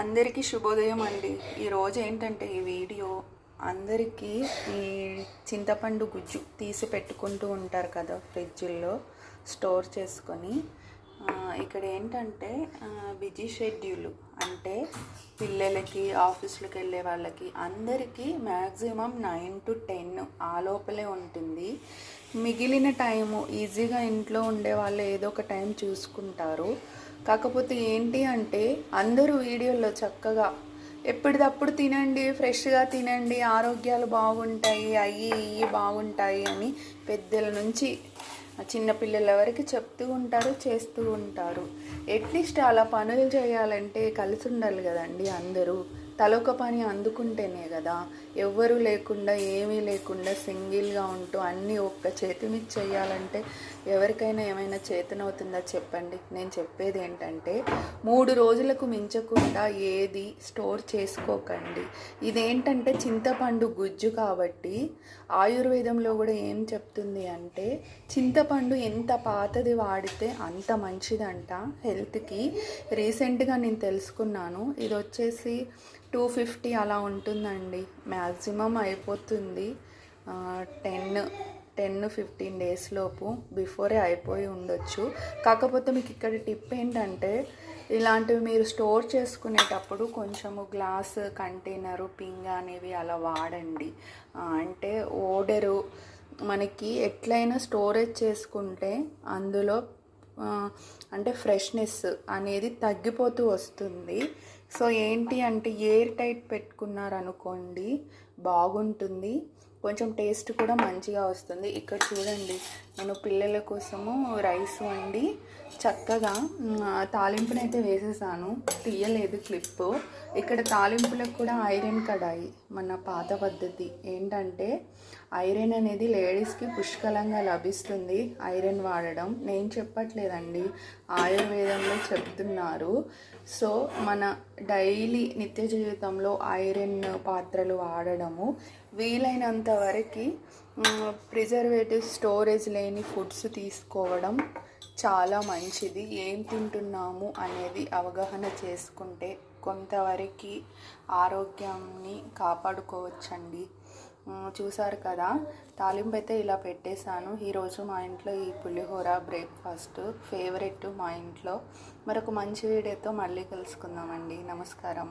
అందరికీ శుభోదయం అండి. ఈరోజు ఏంటంటే ఈ వీడియో అందరికీ ఈ చింతపండు గుజ్జు తీసి పెట్టుకుంటూ ఉంటారు కదా ఫ్రిడ్జ్లో స్టోర్ చేసుకొని. ఇక్కడ ఏంటంటే బిజీ షెడ్యూల్. అంటే పిల్లలకి ఆఫీసులకు వెళ్ళే వాళ్ళకి అందరికీ మ్యాక్సిమం నైన్ టు టెన్ ఆ లోపలే ఉంటుంది. మిగిలిన టైము ఈజీగా ఇంట్లో ఉండే వాళ్ళు ఏదో ఒక టైం చూసుకుంటారు. కాకపోతే ఏంటి అంటే అందరూ వీడియోలో చక్కగా ఎప్పటిదప్పుడు తినండి ఫ్రెష్గా తినండి ఆరోగ్యాలు బాగుంటాయి అయ్యి ఇవి బాగుంటాయి అని పెద్దల నుంచి చిన్నపిల్లల వరకు చెప్తూ ఉంటారు చేస్తూ ఉంటారు. అట్లీస్ట్ అలా పనులు చేయాలంటే కలిసి ఉండాలి కదండి అందరూ. తలొక పని అందుకుంటేనే కదా. ఎవ్వరూ లేకుండా ఏమీ లేకుండా సింగిల్గా ఉంటూ అన్నీ ఒక్క చేతి మీద చేయాలంటే ఎవరికైనా ఏమైనా చేతనవుతుందా చెప్పండి. నేను చెప్పేది ఏంటంటే మూడు రోజులకు మించకుండా ఏది స్టోర్ చేసుకోకండి. ఇదేంటంటే చింతపండు గుజ్జు కాబట్టి ఆయుర్వేదంలో కూడా ఏం చెప్తుంది అంటే చింతపండు ఎంత పాతది వాడితే అంత మంచిదంట హెల్త్కి. రీసెంట్గా నేను తెలుసుకున్నాను ఇది వచ్చేసి టూ ఫిఫ్టీ అలా ఉంటుందండి. మ్యాక్సిమం అయిపోతుంది. టెన్ టెన్ ఫిఫ్టీన్ డేస్ లోపు బిఫోరే అయిపోయి ఉండొచ్చు. కాకపోతే మీకు ఇక్కడ టిప్ ఏంటంటే ఇలాంటివి మీరు స్టోర్ చేసుకునేటప్పుడు కొంచెము గ్లాస్ కంటైనరు పింగ్ అనేవి అలా వాడండి. అంటే ఓడరు మనకి ఎట్లయినా స్టోరేజ్ చేసుకుంటే అందులో అంటే ఫ్రెష్నెస్ అనేది తగ్గిపోతూ వస్తుంది. సో ఏంటి అంటే ఎయిర్ టైట్ పెట్టుకున్నారనుకోండి బాగుంటుంది. కొంచెం టేస్ట్ కూడా మంచిగా వస్తుంది. ఇక్కడ చూడండి నేను పిల్లల కోసము రైస్ వండి చక్కగా తాలింపునైతే వేసేసాను. తీయలేదు క్లిప్పు. ఇక్కడ తాలింపులకు కూడా ఐరన్ కడాయి. మన పాత పద్ధతి ఏంటంటే ఐరన్ అనేది లేడీస్కి పుష్కలంగా లభిస్తుంది ఐరన్ వాడడం. నేను చెప్పట్లేదండి ఆయుర్వేదంలో చెప్తున్నారు. సో మన డైలీ నిత్య జీవితంలో ఐరన్ పాత్రలు వాడడము వీలైనంత వరకు ప్రిజర్వేటివ్ స్టోరేజ్ లేని ఫుడ్స్ తీసుకోవడం చాలా మంచిది. ఏం తింటున్నాము అనేది అవగాహన చేసుకుంటే కొంతవరకు ఆరోగ్యాన్ని కాపాడుకోవచ్చండి. చూసారు కదా? తాలింపు అయితే ఇలా పెట్టేశాను. ఈరోజు మా ఇంట్లో ఈ పులిహోర బ్రేక్ఫాస్ట్ ఫేవరెట్ మా ఇంట్లో. మరొక మంచి వీడియోతో మళ్ళీ కలుసుకుందామండి. నమస్కారం.